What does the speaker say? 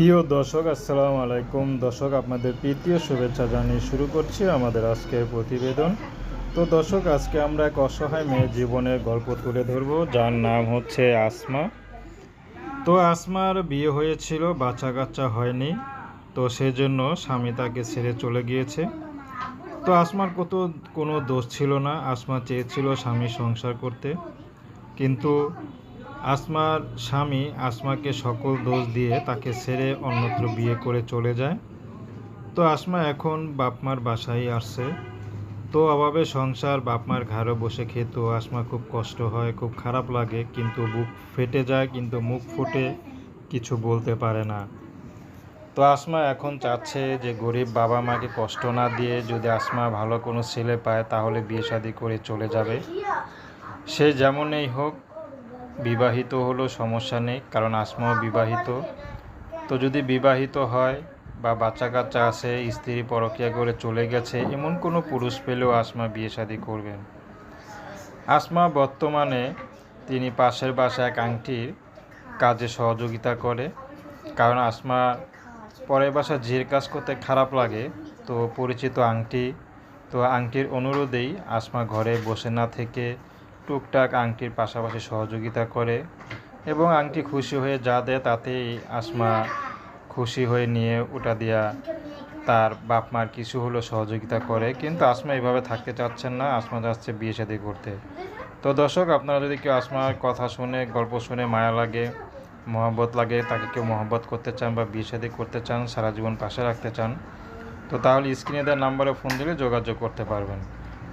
প্রিয় দর্শক, আসসালামু আলাইকুম। দর্শক, আপনাদের প্রীতীয় শুভেচ্ছা জানিয়ে শুরু করছি আমাদের আজকের প্রতিবেদন। তো দর্শক, আজকে আমরা এক অসহায় মেয়ের জীবনের গল্প তুলে ধরব। যার নাম হচ্ছে আসমা। তো আসমার বিয়ে হয়েছিল বাচ্চা কাচ্চা হয়নি। তো সেজন্য স্বামী তাকে ছেড়ে চলে গিয়েছে। তো আসমার কত, কোনো দোষ ছিল না। আসমা চেয়েছিল স্বামী সংসার করতে। কিন্তু আসমার স্বামী আসমাকে সকল দোষ দিয়ে তাকে ছেড়ে অন্যত্র বিয়ে করে চলে যায়। তো আসমা এখন বাপমার বাসায় আসছে। তো অভাবে সংসার বাপমার ঘাড়ে বসে খেত। আসমা খুব কষ্ট হয়, খুব খারাপ লাগে, কিন্তু বুক ফেটে যায়, কিন্তু মুখ ফুটে কিছু বলতে পারে না। তো আসমা এখন চাচ্ছে যে গরিব বাবা মাকে কষ্ট না দিয়ে যদি আসমা ভালো কোনো ছেলে পায়, তাহলে বিয়ে শাদি করে চলে যাবে। সে যেমনই হোক বিবাহিত হলো সমস্যা নেই, কারণ আসমাও বিবাহিত। তো যদি বিবাহিত হয় বা বাচ্চা কাচ্চা আছে, স্ত্রী পরকিয়া করে চলে গেছে, এমন কোনো পুরুষ পেলেও আসমা বিয়ে শাদি করবেন। আসমা বর্তমানে তিনি পাশের বাসায় এক আংটির কাজে সহযোগিতা করে, কারণ আসমা পরের বাসা ঝির কাজ করতে খারাপ লাগে, তো পরিচিত আংটি, তো আংটির অনুরোধেই আসমা ঘরে বসে না থেকে টুকটাক আংটির পাশাপাশি সহযোগিতা করে এবং আংটি খুশি হয়ে যা দেয় তাতেই আসমা খুশি হয়ে নিয়ে ওটা দিয়া তার বাপ মার কিছু হলো সহযোগিতা করে। কিন্তু আসমা এইভাবে থাকতে চাচ্ছেন না, আসমা যাচ্ছে বিয়ে শাদি করতে। তো দর্শক, আপনারা যদি কেউ আসমার কথা শুনে, গল্প শুনে মায়া লাগে, মহব্বত লাগে, তাকে কেউ মহব্বত করতে চান বা বিয়ে শাদি করতে চান, সারা জীবন পাশে রাখতে চান, তো তাহলে স্ক্রিনে দেওয়ার নাম্বারে ফোন দিলে যোগাযোগ করতে পারবেন।